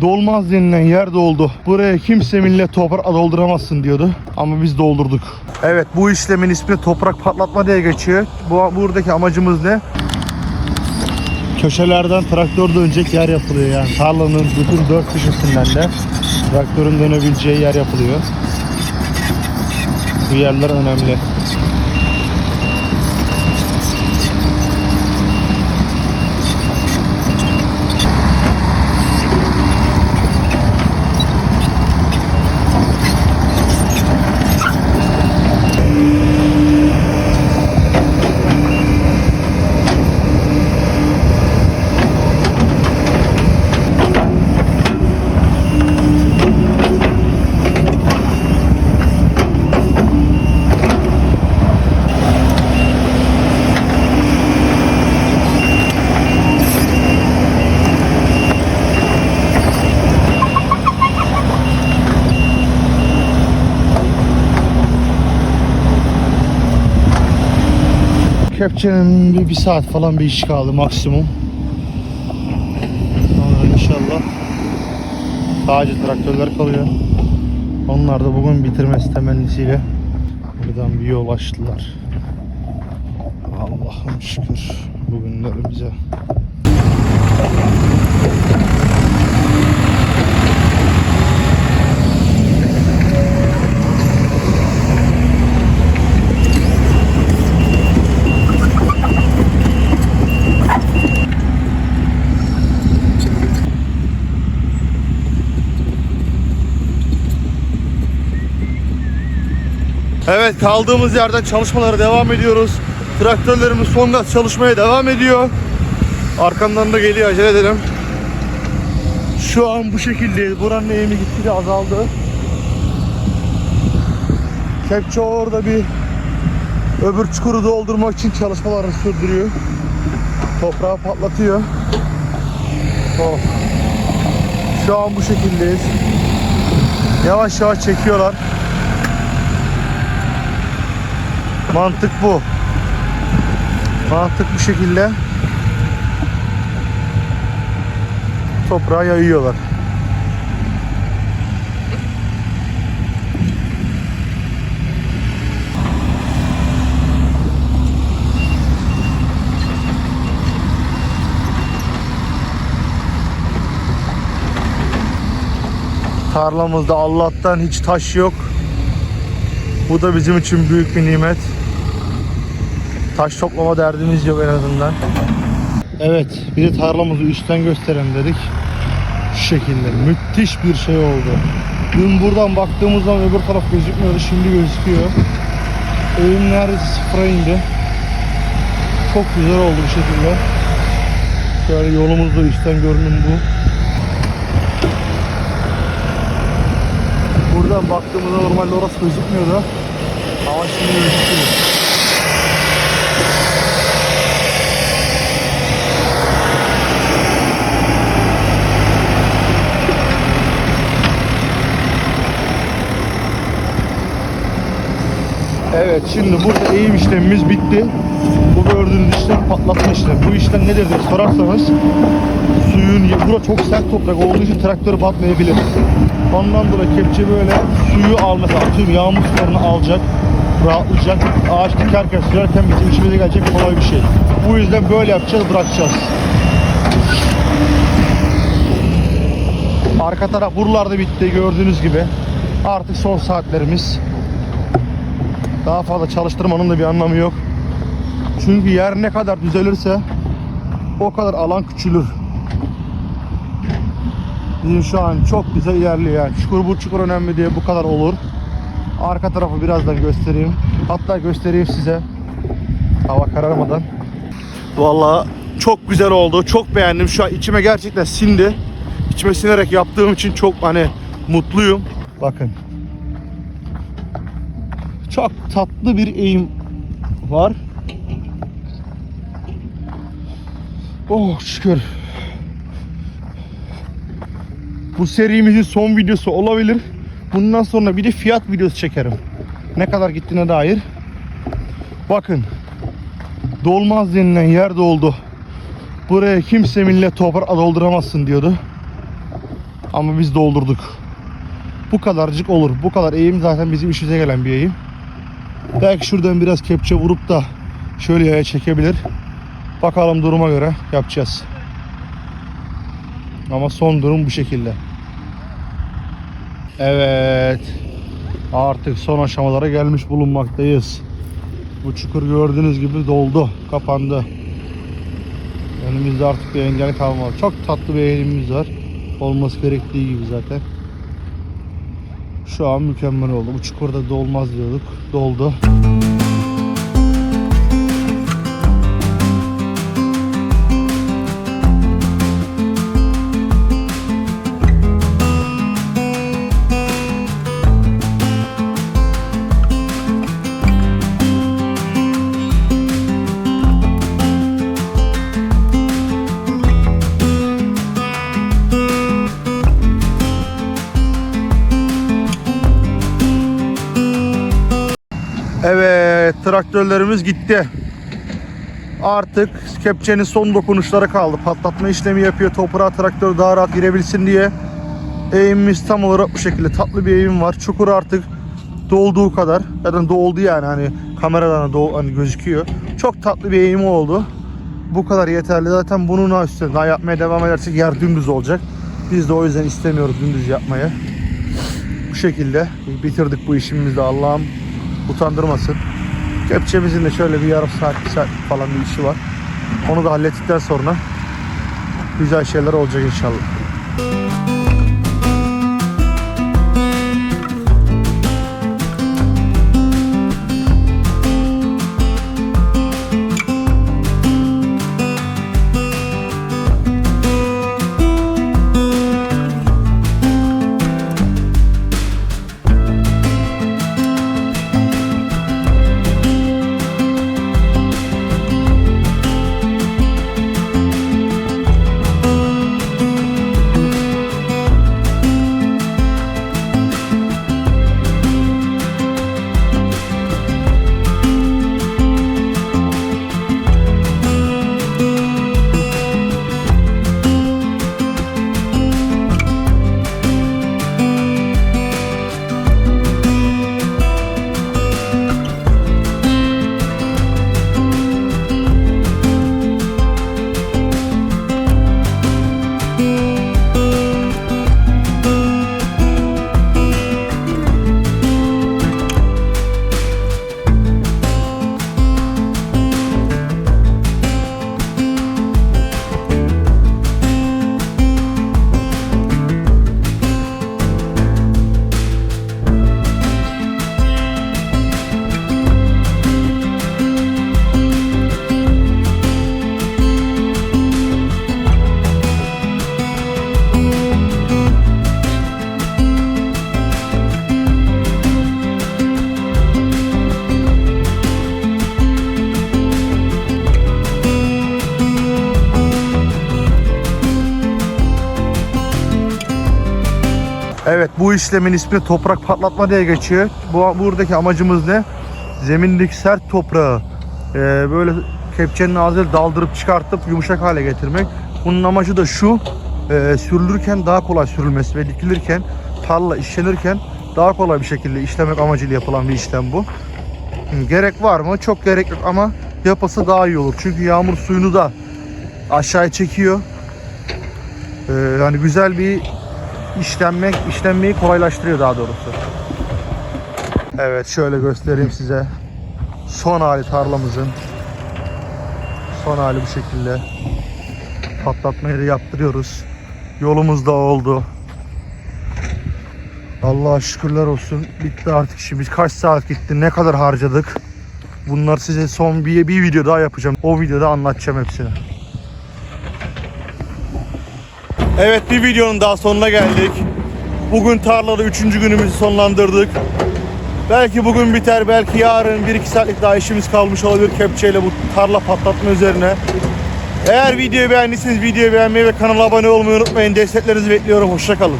Dolmaz denilen yer doldu. Buraya kimse millet toprak dolduramazsın diyordu. Ama biz doldurduk. Evet bu işlemin ismi toprak patlatma diye geçiyor. Bu buradaki amacımız ne? Köşelerden traktör dönecek yer yapılıyor yani. Tarlanın bütün dört köşesinden de traktörün dönebileceği yer yapılıyor. Bu yerler önemli. Kepçenin bir, bir saat falan bir iş kaldı maksimum. Sonra inşallah sadece traktörler kalıyor. Onlar da bugün bitirmesi temennisiyle buradan bir yol açtılar. Allah'ım şükür bugünlerimize. Evet kaldığımız yerden çalışmalara devam ediyoruz. Traktörlerimiz son gaz çalışmaya devam ediyor. Arkamdan da geliyor acele edelim. Şu an bu şekilde buranın eğimi gitgide azaldı. Kepçe orada bir öbür çukuru doldurmak için çalışmalarını sürdürüyor. Toprağı patlatıyor. Oh. Şu an bu şekildeyiz. Yavaş yavaş çekiyorlar. Mantık bu. Mantık bu şekilde toprağa yayıyorlar. Tarlamızda Allah'tan hiç taş yok. Bu da bizim için büyük bir nimet. Taş toplama derdimiz yok en azından. Evet, bir de tarlamızı üstten gösterelim dedik. Şu şekilde müthiş bir şey oldu. Dün buradan baktığımız öbür taraf gözükmüyordu, şimdi gözüküyor. Eğim neredeyse sıfıra indi. Çok güzel oldu bu şekilde. Şöyle yolumuzda üstten görünüm bu. Buradan baktığımızda normalde orası gözükmüyordu. Ama şimdi gözüküyor. Evet şimdi burada eğim işlemimiz bitti. Bu gördüğünüz işlem patlatma işlemi. Bu işlem nedir diye sorarsanız suyun, bura çok sert toprak olduğu için traktörü batmayabilir. Ondan dolayı kepçe böyle suyu al mesela atıyorum yağmur sularını alacak, rahatlayacak. Ağaç dikerken sürerken bizim işimize gelecek kolay bir şey. Bu yüzden böyle yapacağız, bırakacağız. Arka taraf buralarda bitti gördüğünüz gibi. Artık son saatlerimiz. Daha fazla çalıştırmanın da bir anlamı yok. Çünkü yer ne kadar düzelirse o kadar alan küçülür. Bizim şu an çok güzel ilerliyor yani. Çukur bu çukur önemli diye bu kadar olur. Arka tarafı birazdan göstereyim. Hatta göstereyim size. Hava kararmadan. Vallahi çok güzel oldu. Çok beğendim. Şu an içime gerçekten sindi. İçime sinerek yaptığım için çok hani mutluyum. Bakın. Çok tatlı bir eğim var. Oh şükür. Bu serimizin son videosu olabilir. Bundan sonra bir de fiyat videosu çekerim. Ne kadar gittiğine dair. Bakın. Dolmaz denilen yer doldu. Buraya kimse millet toprak dolduramazsın diyordu. Ama biz doldurduk. Bu kadarcık olur. Bu kadar eğim zaten bizim işimize gelen bir eğim. Belki şuradan biraz kepçe vurup da şöyle yaya çekebilir. Bakalım duruma göre yapacağız. Ama son durum bu şekilde. Evet. Artık son aşamalara gelmiş bulunmaktayız. Bu çukur gördüğünüz gibi doldu, kapandı. Önümüzde artık bir engel kalmadı. Çok tatlı bir eğimimiz var. Olması gerektiği gibi zaten. Şu an mükemmel oldu. Bu çukurda dolmaz diyorduk. Doldu. Evet, traktörlerimiz gitti. Artık kepçenin son dokunuşları kaldı. Patlatma işlemi yapıyor. Toprağa traktör daha rahat girebilsin diye. Eğimimiz tam olarak bu şekilde. Tatlı bir eğim var. Çukur artık dolduğu kadar. Zaten doldu yani hani kameradan da hani gözüküyor. Çok tatlı bir eğimi oldu. Bu kadar yeterli. Zaten bunun üstüne daha yapmaya devam edersek yer dümdüz olacak. Biz de o yüzden istemiyoruz dümdüz yapmayı. Bu şekilde bitirdik bu işimizi Allah'ım utandırmasın. Kepçemizin de şöyle bir yarım saat, bir saat falan bir işi var. Onu da hallettikten sonra güzel şeyler olacak inşallah. İşlemin ismi toprak patlatma diye geçiyor. Bu buradaki amacımız ne? Zemindeki sert toprağı e, böyle kepçenin ağzıyla daldırıp çıkartıp yumuşak hale getirmek. Bunun amacı da şu. E, sürülürken daha kolay sürülmesi ve dikilirken tarla işlenirken daha kolay bir şekilde işlemek amacıyla yapılan bir işlem bu. Gerek var mı? Çok gerek yok ama yapılsa daha iyi olur. Çünkü yağmur suyunu da aşağıya çekiyor. Ee, yani güzel bir işlenmek, işlenmeyi kolaylaştırıyor daha doğrusu. Evet şöyle göstereyim size. Son hali tarlamızın. Son hali bu şekilde. Patlatmayı da yaptırıyoruz. Yolumuz da oldu. Allah'a şükürler olsun. Bitti artık işimiz. Kaç saat gitti, ne kadar harcadık. Bunlar size son bir, bir video daha yapacağım. O videoda anlatacağım hepsini. Evet bir videonun daha sonuna geldik. Bugün tarlada üçüncü günümüzü sonlandırdık. Belki bugün biter, belki yarın 1-2 saatlik daha işimiz kalmış olabilir kepçeyle bu tarla patlatma üzerine. Eğer videoyu beğendiyseniz videoyu beğenmeyi ve kanala abone olmayı unutmayın. Desteklerinizi bekliyorum. Hoşçakalın.